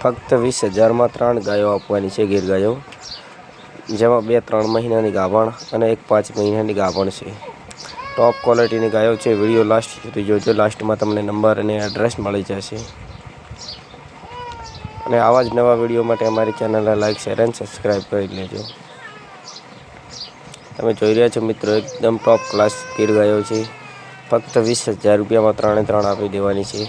ફક્ત વીસ હજારમાં ત્રણ ગાયો આપવાની છે ગીર ગાયો જેમાં બે ત્રણ મહિનાની ગાભણ અને એક પાંચ મહિનાની ગાભણ છે. ટોપ ક્વોલિટીની ગાયો છે વીડિયો લાસ્ટ સુધી જોજો. લાસ્ટમાં તમને નંબર અને એડ્રેસ મળી જશે. અને આવા જ નવા વીડિયો માટે અમારી ચેનલને લાઈક શેર અને સબસ્ક્રાઈબ કરી લેજો. તમે જોઈ રહ્યા છો મિત્રો, એકદમ ટોપ ક્લાસ ગીર ગાયો છે. ફક્ત વીસ હજાર રૂપિયામાં ત્રણે ત્રણ આપી દેવાની છે.